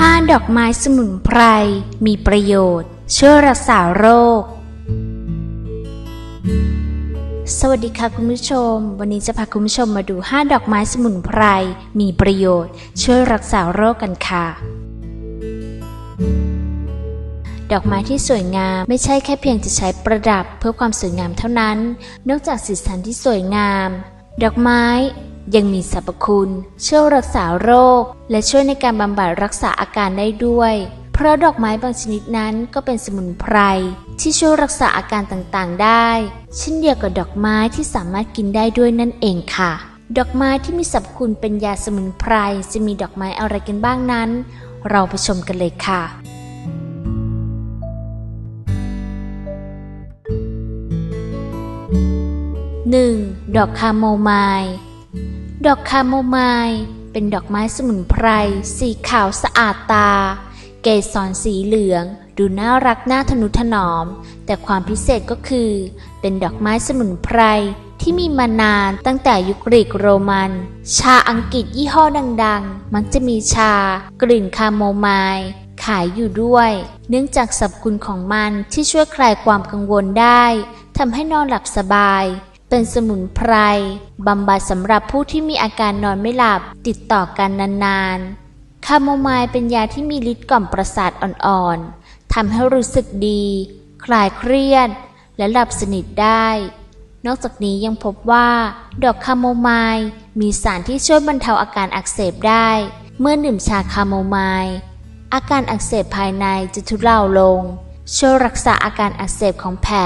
5 ดอกไม้สมุนไพร มีประโยชน์ ช่วยรักษาโรค สวัสดีค่ะคุณผู้ชม วันนี้จะพาคุณผู้ชมมาดู 5 ดอกไม้สมุนไพร มีประโยชน์ ช่วยรักษาโรคกันค่ะ ดอกไม้ที่สวยงามไม่ใช่แค่เพียงจะใช้ประดับเพื่อความสวยงามเท่านั้น นอกจากสีสันที่สวยงาม ดอกไม้ ยังมีสรรพคุณช่วยรักษาโรค และช่วยในการบำบัดรักษาอาการได้ด้วย เพราะดอกไม้บางชนิดนั้นก็เป็นสมุนไพรที่ช่วยรักษาอาการต่างๆได้ เช่นเดียวกับดอกไม้ที่สามารถกินได้ด้วยนั่นเองค่ะ ดอกไม้ที่มีสรรพคุณเป็นยาสมุนไพรจะมีดอกไม้อะไรกันบ้างนั้น เราไปชมกันเลยค่ะ 1. ดอกคาโมไมล์ ดอกคาโมไมล์เป็นดอกไม้สมุนไพร สีขาวสะอาดตา เกสรสีเหลือง ดูน่ารักน่าทนุถนอม แต่ความพิเศษก็คือ เป็นดอกไม้สมุนไพรที่มีมานานตั้งแต่ยุคกรีกโรมัน ชาอังกฤษยี่ห้อดังๆ มักจะมีชากลิ่นคาโมไมล์ขายอยู่ด้วย เนื่องจากสรรพคุณของมันที่ช่วยคลายความกังวลได้ทำให้นอนหลับสบาย เป็นสมุนไพรบำบัดสำหรับผู้ที่มีอาการนอนไม่หลับติดต่อกันนานๆ คาโมไมล์เป็นยาที่มีฤทธิ์กล่อมประสาทอ่อนๆ ทำให้รู้สึกดี คลายเครียด และหลับสนิทได้ นอกจากนี้ยังพบว่า ดอกคาโมไมล์มีสารที่ช่วยบรรเทาอาการอักเสบได้ เมื่อดื่มชาคาโมไมล์อาการอักเสบภายในจะทุเลาลง ช่วยรักษาอาการอักเสบของแผล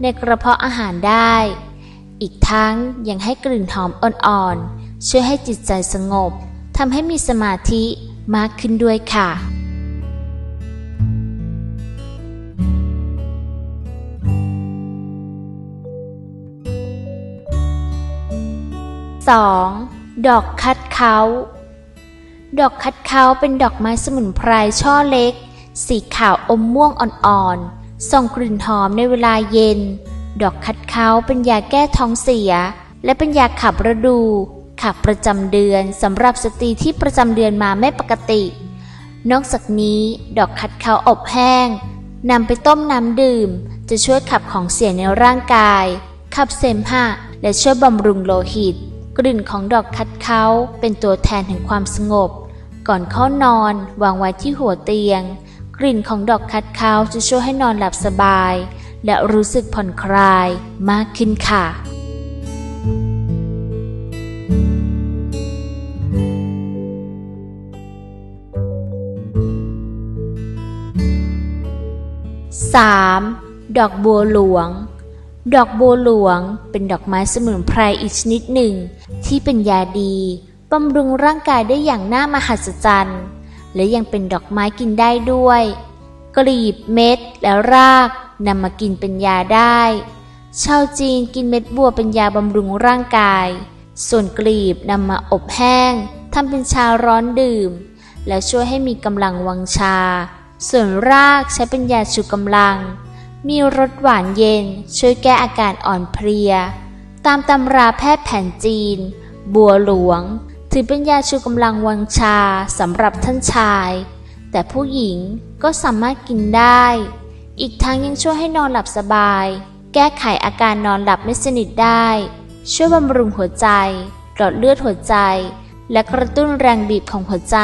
ในกระเพาะอาหารได้ อีกทั้งยังให้กลิ่นหอมอ่อนๆ ช่วยให้จิตใจสงบทำให้มีสมาธิมากขึ้นด้วยค่ะ 2. ดอกคัดเขาดอกคัดเขาเป็นดอกไม้สมุนไพรช่อเล็ก สีขาวอมม่วงอ่อนๆ ส่งกลิ่นหอมในเวลาเย็น ดอกคัดเขาเป็นยาแก้ท้องเสีย และเป็นยาขับฤดู ขับประจำเดือนสำหรับสตรีที่ประจำเดือนมาไม่ปกติ นอกจากนี้ ดอกคัดเขาอบแห้งนำไปต้มน้ำดื่ม จะช่วยขับของเสียในร่างกาย ขับเสมหะและช่วยบำรุงโลหิต กลิ่นของดอกคัดเขาเป็นตัวแทนแห่งความสงบ ก่อนเข้านอนวางไว้ที่หัวเตียง กลิ่นของดอกคัดเขาจะช่วยให้นอนหลับสบาย และรู้สึกผ่อนคลายมากขึ้นค่ะ 3. ดอกบัวหลวง ดอกบัวหลวงเป็นดอกไม้สมุนไพรอีกชนิดหนึ่ง ที่เป็นยาดีบำรุงร่างกายได้อย่างน่ามหัศจรรย์ และยังเป็นดอกไม้กินได้ด้วย กลีบเม็ดและราก นำมากินเป็นยาได้ ชาวจีนกินเม็ดบัวเป็นยาบำรุงร่างกาย ส่วนกลีบนำมาอบแห้งทำเป็นชาร้อนดื่ม และช่วยให้มีกำลังวังชา ส่วนรากใช้เป็นยาชูกำลัง มีรสหวานเย็นช่วยแก้อาการอ่อนเพลีย ตามตำราแพทย์แผนจีน บัวหลวง ถือเป็นยาชูกำลังวังชาสำหรับท่านชาย แต่ผู้หญิงก็สามารถกินได้ อีกทั้งยังช่วยให้นอนหลับสบาย แก้ไขอาการนอนหลับไม่สนิทได้ ช่วยบำรุงหัวใจ หลอดเลือดหัวใจ และกระตุ้นแรงบีบของหัวใจ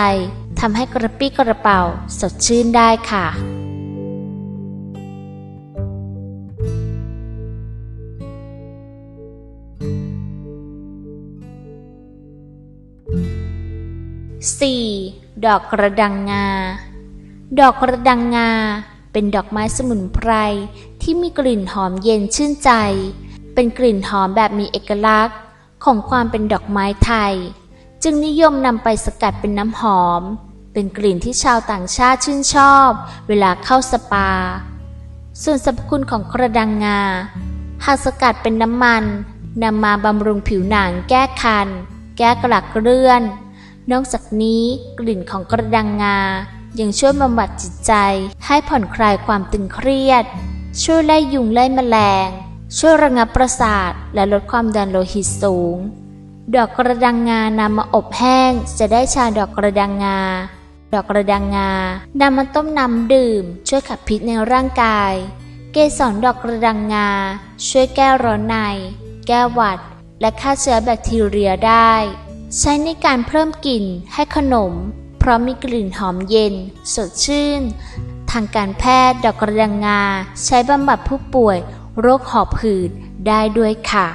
ทำให้กระปี้กระเป๋าสดชื่นได้ค่ะ 4. ดอกกระดังงา ดอกกระดังงา เป็นดอกไม้สมุนไพรที่มีกลิ่นหอมเย็นชื่นใจ เป็นกลิ่นหอมแบบมีเอกลักษณ์ของความเป็นดอกไม้ไทย จึงนิยมนำไปสกัดเป็นน้ำหอม เป็นกลิ่นที่ชาวต่างชาติชื่นชอบ เวลาเข้าสปา ส่วนสรรพคุณของกระดังงา หากสกัดเป็นน้ำมันนำมาบำรุงผิวหนังแก้คัน แก้กระเกเลื่อน นอกจากนี้กลิ่นของกระดังงา ยังช่วยบำบัดจิตใจ ให้ผ่อนคลายความตึงเครียด ช่วยไล่ยุงไล่แมลง ช่วยระงับประสาท และลดความดันโลหิตสูง ดอกกระดังงานำมาอบแห้ง จะได้ชาดอกกระดังงา ดอกกระดังงานำมาต้มน้ำดื่ม ช่วยขับพิษในร่างกาย เกสรดอกกระดังงา ช่วยแก้ร้อนใน แก้หวัด และฆ่าเชื้อแบคทีเรียได้ ใช้ในการเพิ่มกลิ่นให้ขนม ราะมีกลิ่นหอมเย็น สดชื่น ทางการแพทย์ดอกกระดังงา ใช้บำบัดผู้ป่วย โรคหอบหืดได้ด้วยค่ะ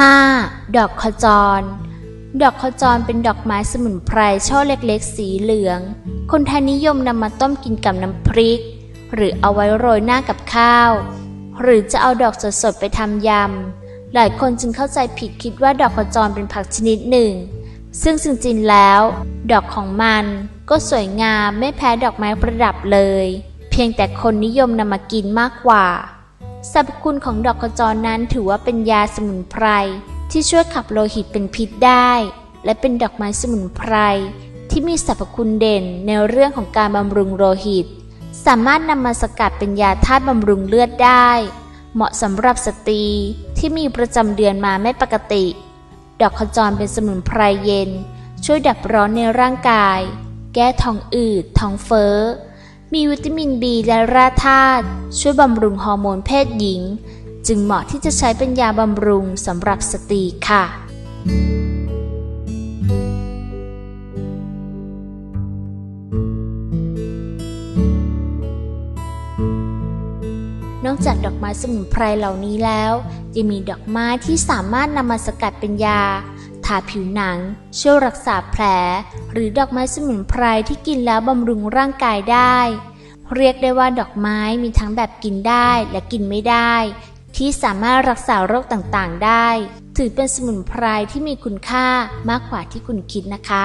5. ดอกขจร ดอกขจรเป็นดอกไม้สมุนไพรช่อเล็กๆ สีเหลือง คนไทยนิยมนำมาต้มกินกับน้ำพริก หรือเอาไว้โรยหน้ากับข้าว หรือจะเอาดอกสดๆไปทำยำ หลายคนจึงเข้าใจผิดคิดว่าดอกขจรเป็นผักชนิดหนึ่ง ซึ่งจริงๆแล้ว ดอกของมันก็สวยงามไม่แพ้ดอกไม้ประดับเลย เพียงแต่คนนิยมนำมากินมากกว่า สรรพคุณของดอกขจรนั้นถือว่าเป็นยาสมุนไพรที่ช่วยขับโลหิตเป็นพิษได้ และเป็นดอกไม้สมุนไพรที่มีสรรพคุณเด่นในเรื่องของการบำรุงโลหิต สามารถนำมาสกัดเป็นยาธาตุบำรุงเลือดได้ เหมาะสำหรับสตรีที่มีประจำเดือนมาไม่ปกติ ดอกขจรเป็นสมุนไพรเย็น ช่วยดับร้อนในร่างกาย แก้ท้องอืด ท้องเฟ้อ มีวิตามินบีและแร่ธาตุช่วยบำรุงฮอร์โมนเพศหญิง จึงเหมาะที่จะใช้เป็นยาบำรุงสำหรับสตรีค่ะน อกจากดอกไม้สมุนไพรเหล่านี้แล้ว ยังมีดอกไม้ที่สามารถนำมาสกัดเป็นยา ทาผิวหนัง ช่วยรักษาแผล หรือดอกไม้สมุนไพรที่กินแล้วบำรุงร่างกายได้ เรียกได้ว่าดอกไม้มีทั้งแบบกินได้และกินไม่ได้ ที่สามารถรักษาโรคต่างๆได้ ถือเป็นสมุนไพรที่มีคุณค่ามากกว่าที่คุณคิดนะคะ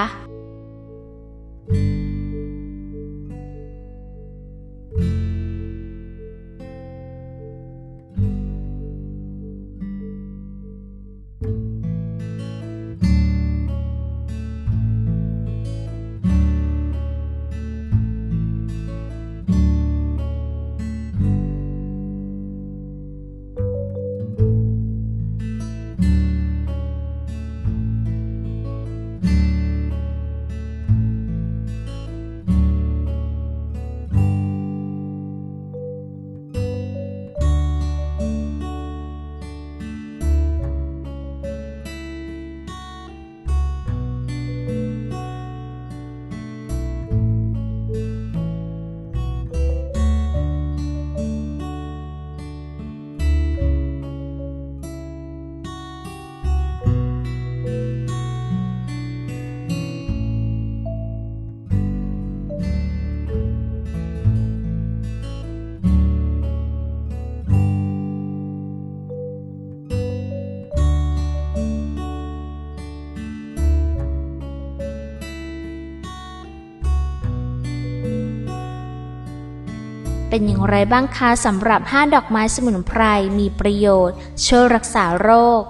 เป็นอย่างไรบ้างคะสำหรับ 5 ดอกไม้สมุนไพรมีประโยชน์ ช่วยรักษาโรค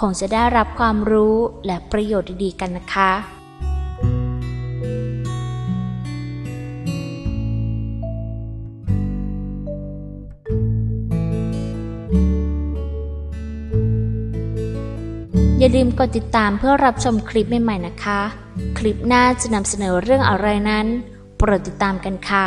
คงจะได้รับความรู้และประโยชน์ดีๆกันนะคะอย่าลืมกดติดตามเพื่อรับชมคลิปใหม่ๆนะคะ คลิปหน้าจะนำเสนอเรื่องอะไรนั้น โปรดติดตามกันค่ะ